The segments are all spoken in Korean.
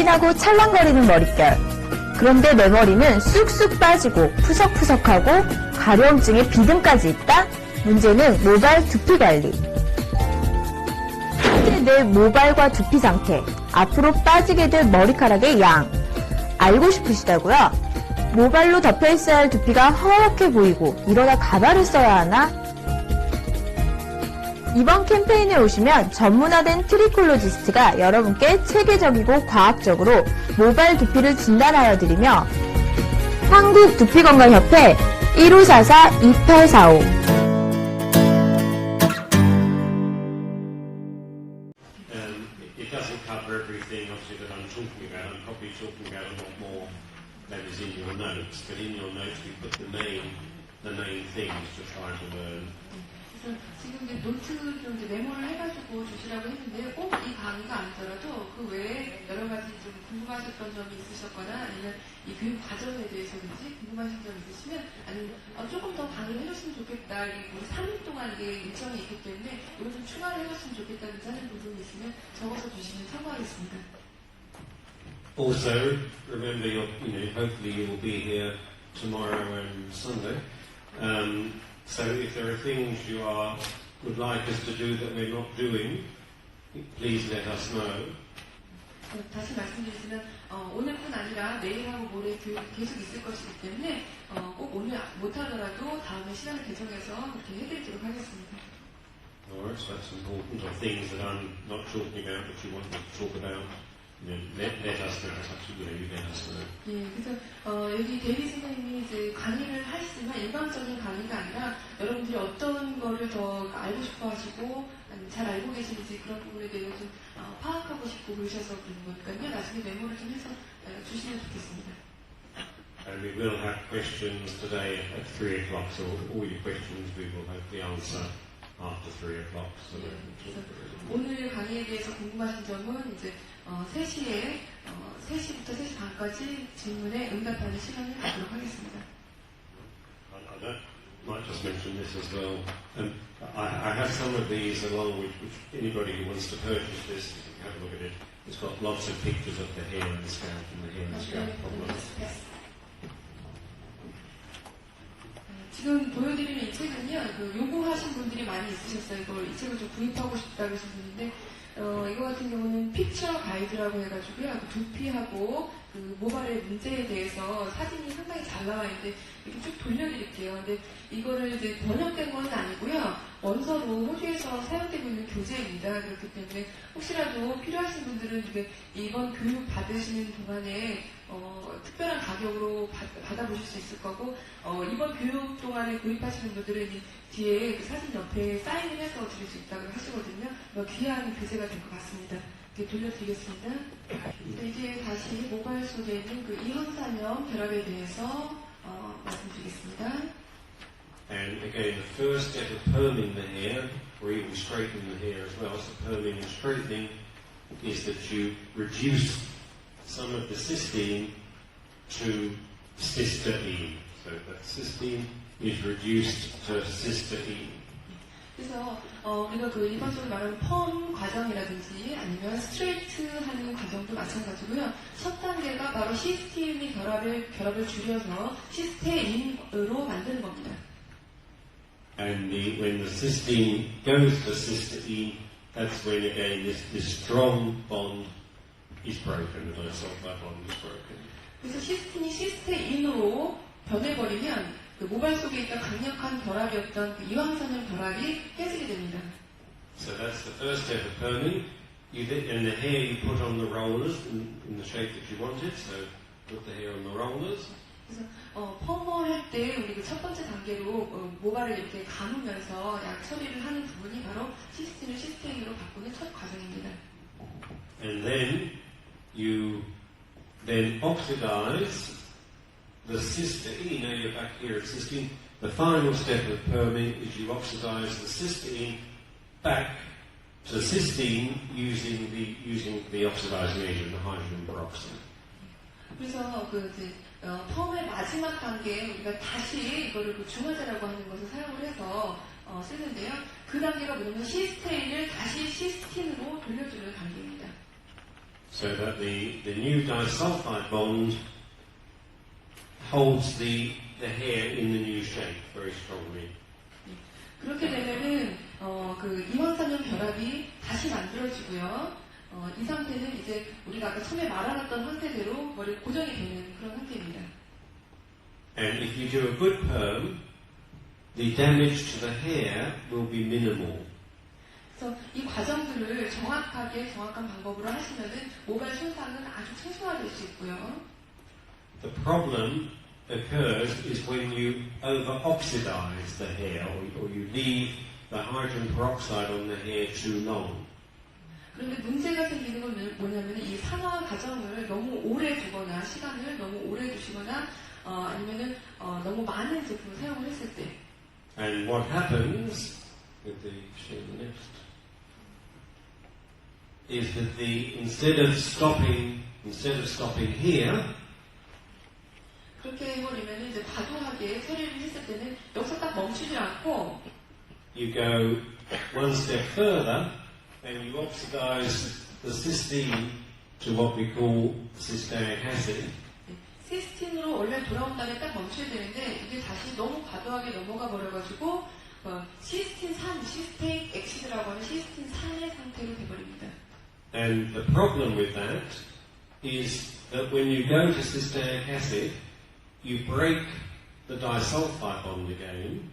굵직하고 찰랑거리는 머릿결. 그런데 내 머리는 쑥쑥 빠지고 푸석푸석하고 가려움증에 비듬까지 있다? 문제는 모발 두피 관리. 현재 내 모발과 두피 상태, 앞으로 빠지게 될 머리카락의 양. 알고 싶으시다고요? 모발로 덮여 있어야 할 두피가 허옇게 보이고 이러다 가발을 써야 하나? 이번 캠페인에 오시면 전문화된 트리콜로지스트가 여러분께 체계적이고 과학적으로 모발 두피를 진단하여 드리며 1544-2845 Um, cover everything, obviously, that is in your notes, but in your notes we put the main, the main things to try to learn. 그래서 지금 이제 노트를 좀 이제 메모를 해가지고 주시라고 했는데 꼭 이 강의가 아니더라도 그 외에 여러 가지 좀 궁금하셨던 점이 있으셨거나 아니면 이 교육 과정에 대해서든지 궁금하신 점 있으시면 아니면 어, 조금 더 강의를 해줬으면 좋겠다. 이 우리 3일 동안 이게 일정이 있기 때문에 이거 좀 추가를 해줬으면 좋겠다는 하는 부분이 있으면 적어서 주시면 참고하겠습니다. Also, remember, you know, hopefully you will be here tomorrow and Sunday. Um, so if there are things you are would like us to do that we're not doing, please let us know. 어, 다시 말씀드리지만 어, 오늘뿐 아니라 내일하고 모레 계속 있을 것이기 때문에 어, 꼭 오늘 못하더라도 다음에 시간을 개정해서 그렇게 해드리도록 하겠습니다. Alright, so that's important. Or things that I'm not talking about that you want me to talk about, let us know. 예, 그래서 어, 여기 데이비 선생님이 이제 강의를 하시지만 일반적인 강의가 아니라 여러분들이 어떤 거를 더 알고 싶어 하시고 아니면 잘 알고 계시는지 그런 부분에 대해서 좀 어, 파악하고 싶고 그러셔서 그런 거니까요. 나중에 메모를 좀 해서 어, 주시면 좋겠습니다. And we will have questions today at 3 o'clock, so all your questions we will hopefully answer after 3 o'clock. So we can talk about it. 오늘 강의에 대해서 궁금하신 점은 이제 어, 3시에 어, 3시부터 3시 반까지 질문에 응답하는 시간을 갖도록 하겠습니다. I, I don't- might just mention this as well. Um, I, I have some of these along with which anybody who wants to purchase this, you can have a look at it. It's got lots of pictures of the hair and the scalp and the hair and the scalp problems. 지금 보여드리는 이 책은요, 그 요구 하신 분들이 많이 있으셨어요. 이걸 이 책을 좀 구입하고 싶다고 하셨는데, 어, 이거 같은 경우는 픽처 가이드라고 해가지고요, 그 두피하고 그 모발의 문제에 대해서 사진이 상당히 잘 나와 있는데, 이렇게 쭉 돌려드릴게요. 근데 이거를 이제 번역된 건 아니고요, 원서로 호주에서 사용되고 있는 교재입니다. 그렇기 때문에 혹시라도 필요하신 분들은 이게 이번 교육 받으시는 동안에 어, 특별한 가격으로 받, 받아보실 수 있을 거고 어, 이번 교육 동안에 구입하시는 분들은 이 뒤에 그 사진 옆에 사인을 해서 드릴 수 있다고 하시거든요. 뭐 귀한 교재가 될 것 같습니다. 이렇게 돌려드리겠습니다. 네, 이제 다시 모바일 속에 있는 그 이황산염 결합에 대해서 어, 말씀드리겠습니다. And again, the first step of perming the hair, or even straightening the hair as well, so perming and straightening, is that you reduce some of the cysteine to cysteine. So that cysteine is reduced to cysteine. 그래서 어, 우리가 그 일반적으로 말하는 펌 과정이라든지 아니면 스트레이트 하는 과정도 마찬가지고요. 첫 단계가 바로 시스틴이 결합을 결합을 줄여서 시스테인으로 만드는 겁니다. And the, when the cysteine goes to cysteine, that's when again this, this strong bond is broken, the disulfide bond is broken. 그래서 시스틴이 시스테인으로 변해버리면 그 모발 속에 있던 강력한 결합이었던 그 이황산염 결합이 깨지게 됩니다. So that's the first step of perming. You th- and the hair you put on the rollers in, in the shape that you want it. So put the hair on the rollers. 그래서 어, 펌어할 때 우리 그 첫 번째 단계로 어, 모발을 이렇게 감으면서 약 처리를 하는 부분이 바로 시스틴을 시스테인으로 바꾸는 첫 과정입니다. And then you then oxidize the cysteine. Now you're back here at cysteine. The final step of perming is you oxidize the cysteine back to cysteine using the using the oxidizing agent, the hydrogen peroxide. 그래서 그 이제 어, 펌의 마지막 단계에 우리가 다시 이거를 그 중화제라고 하는 것을 사용을 해서 어, 쓰는데요. 그 단계가 뭐냐면 시스테인을 다시 시스틴으로 돌려주는 단계입니다. so that the, the new disulfide bond holds the, the hair in the new shape very strongly. 그렇게 되면은 어, 그 이황산염 결합이 다시 만들어지고요. 어, 이 상태는 이제 우리가 아까 처음에 말아놨던 상태대로 머리 고정이 되는 그런 상태입니다. And if you do a good perm, the damage to the hair will be minimal. 그래서 이 과정들을 정확하게 정확한 방법으로 하시면은 모발 손상은 아주 최소화될 수 있고요. The problem occurs is when you over oxidize the hair or, or you leave the hydrogen peroxide on the hair too long. 그런데 문제가 생기는 건 뭐냐면 이 산화 과정을 너무 오래 두거나 시간을 너무 오래 두시거나 어, 아니면은 어, 너무 많은 제품을 사용을 했을 때 And what happens with the show the next is that the instead of stopping instead of stopping here, 그렇게 해버리면 이제 과도하게 처리를 했을 때는 여기서 딱 멈추지 않고 you go one step further and you oxidize the cysteine to what we call cysteic acid. 시스틴으로 원래 돌아온 다음에 딱 멈춰야 되는데 이게 다시 너무 과도하게 넘어가 버려가지고 어, 시스틴 산, 시스테이크 엑시드라고 하는 시스틴 산의 상태로 돼버립니다. And the problem with that is that when you go to cysteic acid, you break the disulfide bond again,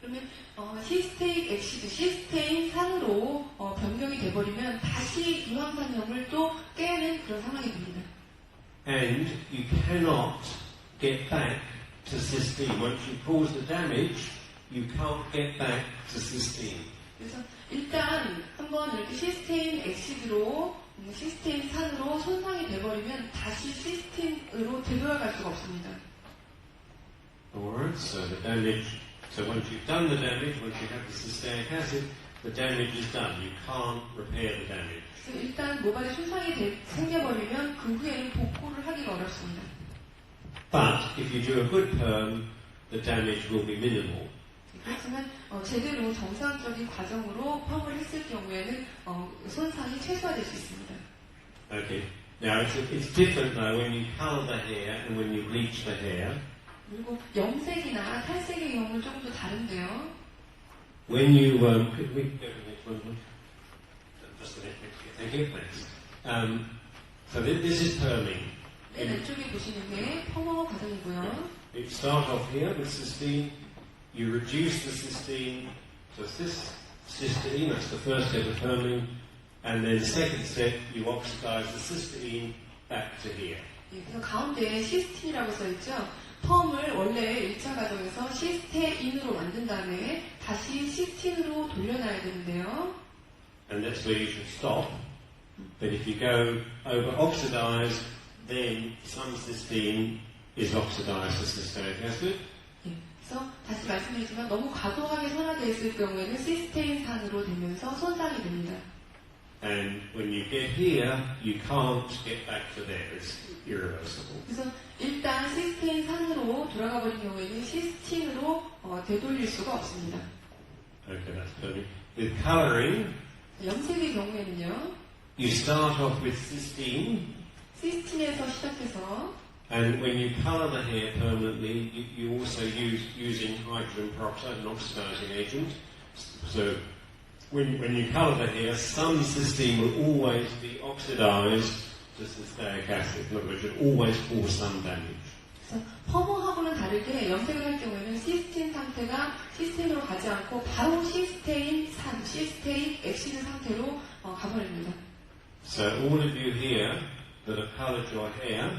그러면 어, 시스테이크 엑시드, 시스테인 산으로 어, 변경이 돼버리면 다시 이황산염을 또 깨는 그런 상황이 됩니다. and you cannot get back to cysteine. Once you cause the damage, you can't get back to cysteine. 그래서 일단 한번 이렇게 시스테인 엑시드로 음, 시스테인 산으로 손상이 돼버리면 다시 시스틴으로 되돌아갈 수가 없습니다. Alright, so the damage, so once you've done the damage, once you have the cysteic acid, the damage is done. You can't repair the damage. 그래서 일단 모발에 손상이 돼- 생겨버리면 그 후에는 복구를 하기가 어렵습니다. But if you do a good perm, the damage will be minimal. 그렇지만 어, 제대로 정상적인 과정으로 펌을 했을 경우에는 어, 손상이 최소화될 수 있습니다. Okay. Now it's, it's different though when you colour the hair and when you bleach the hair. 그리고 염색이나 탈색의 경우는 조금 더 다른데요. When you, um, could we go to the next one? please? Just a minute. Thank you. Thanks. Um, so this, this is perming. 맨 왼쪽에 보시는 게 펌어 과정이고요. You start off here with cysteine. You reduce the cysteine to cis, cysteine. That's the first step of perming. And then second step, you oxidize the cysteine back to here. 예, 그래서 가운데에 시스틴이라고 써있죠. 펌을 원래 1차 과정에서 시스테인으로 만든 다음에 다시 시스틴으로 돌려놔야 되는데요. And that's where you should stop. But if you go over oxidized, then some cysteine is oxidized to cysteic acid. 예, 그래서 다시 말씀드리지만 너무 과도하게 산화되어 있을 경우에는 시스테인산으로 되면서 손상이 됩니다. And when you get here, you can't get back to there. It's irreversible. 그래서 일단 시스테인산으로 돌아가 버린 경우에는 시스틴으로 어, 되돌릴 수가 없습니다. Okay, that's perfect. With colouring, 염색의 경우에는요, you start off with cysteine, 시스틴에서 시작해서 and when you colour the hair permanently, you, you also use using hydrogen peroxide, an oxidizing agent. So when, when you colour the hair, some cysteine will always be oxidized to cysteic acid. In other words, it always cause some damage. 그래서 펌어하고는 다르게 염색을 할 경우에는 시스틴 상태가 시스틴으로 가지 않고 바로 시스테인 산, 시스테인 엑시드 상태로 어, 가버립니다. So all of you here that have coloured your hair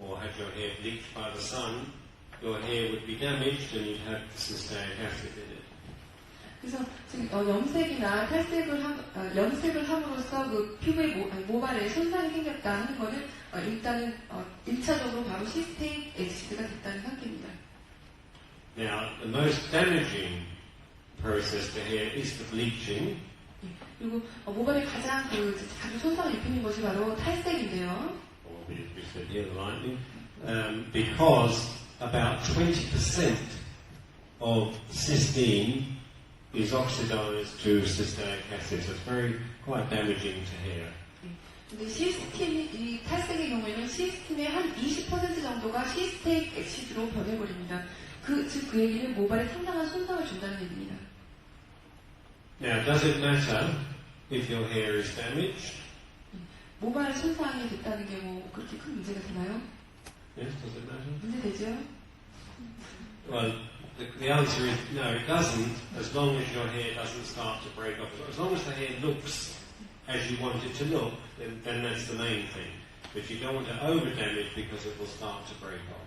or had your hair bleached by the sun, your hair would be damaged and you'd have cysteic acid in it. it. 그래서 지금 어, 염색이나 탈색을 함, 어, 염색을 함으로써 그 피부의 모, 아니, 모발에 손상이 생겼다 하는 거는 어, 일단은 어, 1차적으로 바로 시스테인 엑시드가 됐다는 상태입니다. Now, the most damaging process to hair is the bleaching, 그리고 어, 모발에 가장 그 자주 손상을 입히는 것이 바로 탈색인데요. or we, we said here, the lightning, um, because about 20% of cysteine is oxidized to cysteic acid, so it's very quite damaging to hair. 근데 시스템이, 이 탈색의 경우에는 시스템의 한 20% 정도가 시스테이크 엑시드로 변해버립니다. 그, 즉, 그 얘기는 모발에 상당한 손상을 준다는 얘기입니다. Now, does it matter if your hair is damaged? 모발 손상이 됐다는 게뭐 그렇게 큰 문제가 되나요? Yes, does it matter? 문제 되죠? Well, the, the answer is no, it doesn't, as long as your hair doesn't start to break off. As long as the hair looks as you want it to look, then, then that's the main thing. But you don't want to over damage because it will start to break off.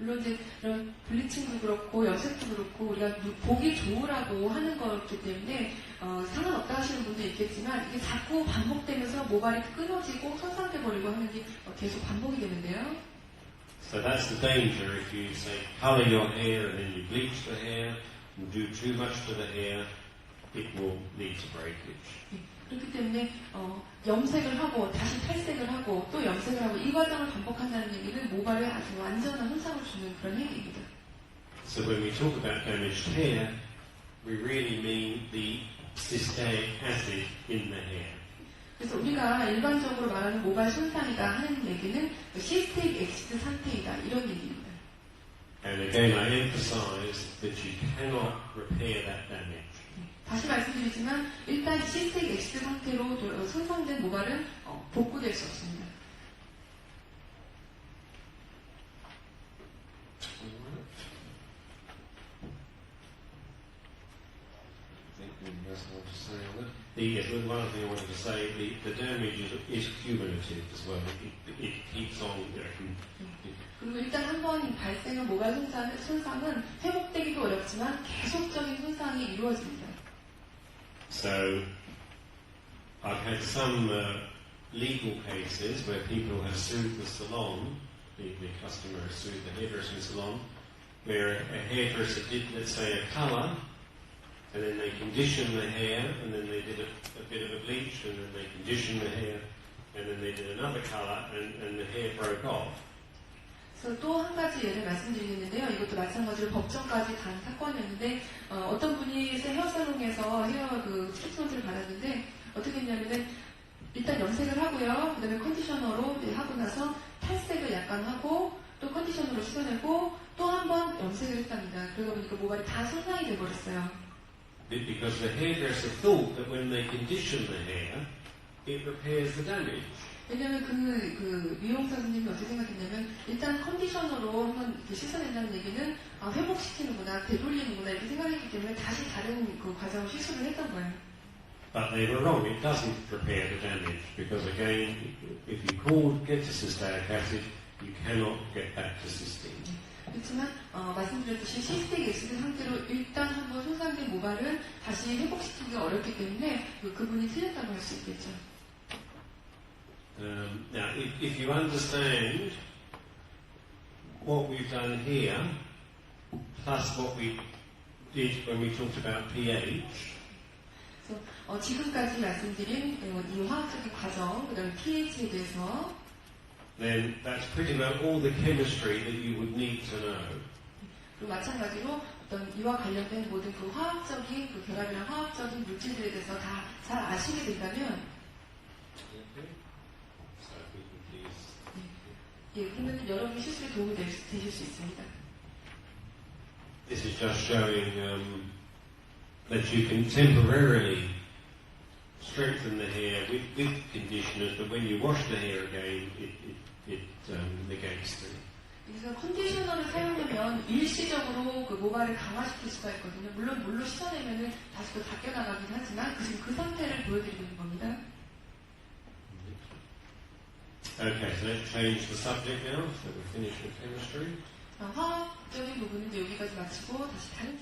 물론 이제 이런 블리칭도 그렇고 염색도 그렇고 우리가 누- 보기 좋으라고 하는 거기 때문에 어, 상관없다 하시는 분도 있겠지만 이게 자꾸 반복되면서 모발이 끊어지고 손상돼 버리고 하는 게 어, 계속 반복이 되는데요. So that's the danger if you say colour your hair and then you bleach the hair and do too much to the hair, it will lead to breakage. 예, 그렇기 때문에 어, 염색을 하고 다시 탈색을 하고 또 염색을 하고 이 과정을 반복한다는 얘기는 모발에 아주 완전한 손상을 주는 그런 행위입니다. So when we talk about damaged hair, we really mean the cysteic acid in the hair. 그래서 우리가 일반적으로 말하는 모발 손상이다 하는 얘기는 시스테이크 엑시드 상태이다 이런 얘기입니다. And again, I emphasise that you cannot repair that damage. 다시 말씀드리지만 일단 시스테이크 엑시드 상태로 손상된 모발은 어, 복구될 수 없습니다. The, yes, well, one other thing I wanted to say, the, the damage is, is cumulative as well. It, it keeps on, you know, can- 그리고 일단 한번 발생한 모발 손상, 손상은 회복되기도 어렵지만 계속적인 손상이 이루어집니다. So, I've had some uh, legal cases where people have sued the salon, the, the customer has sued the hairdressing salon, where a hairdresser did, let's say, a colour, and then they conditioned the hair, and then they did a, a bit of a bleach, and then they conditioned the hair, and then they did another colour, and, and the hair broke off. 그래서 또 한 가지 예를 말씀드리겠는데요. 이것도 마찬가지로 법정까지 간 사건이었는데 어, 떤 분이 헤어살롱에서 헤어 그 트리트먼트를 받았는데 어떻게 했냐면은 일단 염색을 하고요. 그다음에 컨디셔너로 하고 나서 탈색을 약간 하고 또 컨디셔너로 씻어내고 또 한 번 염색을 했답니다. 그러다 보니까 모발이 다 손상이 돼버렸어요. Be- Because the hairdresser thought that when they condition the hair, it repairs the damage. 왜냐면 그, 그 미용사 선생님이 어떻게 생각했냐면 일단 컨디셔너로 한번 이렇게 씻어낸다는 얘기는 아, 회복시키는구나, 되돌리는구나 이렇게 생각했기 때문에 다시 다른 그 과정을 실수를 했던 거예요. But they were wrong. It doesn't repair the damage because again, if you called get to cysteic acid, you cannot get back to cysteine. 그렇지만 어, 말씀드렸듯이 시스텍 엑시드 상태로 일단 한번 손상된 모발은 다시 회복시키기가 어렵기 때문에 그, 그분이 틀렸다고 할 수 있겠죠. Um, now, if, if you understand what we've done here, plus what we did when we talked about pH, 그래서 어, 지금까지 말씀드린 어, 이 화학적인 과정, 그다음에 pH에 대해서 then that's pretty much all the chemistry that you would need to know. 그리고 마찬가지로 어떤 이와 관련된 모든 그 화학적인 그 결합이나 화학적인 물질들에 대해서 다 잘 아시게 된다면. 예, 그러면 여러분의 실습에 도움이 될 수- 되실 수 있습니다. This is just showing um, that you can temporarily strengthen the hair with, with conditioners, but when you wash the hair again, it, it, it um, negates them. 그래서 컨디셔너를 사용하면 일시적으로 그 모발을 강화시킬 수가 있거든요. 물론 물로 씻어내면은 다시 또 닦여 나가긴 하지만 그, 지금 그 상태를 보여드리는 겁니다. Okay, so let's change the subject now. So we're finished with chemistry. 자, 화학적인 부분은 이제 여기까지 마치고 다시 다른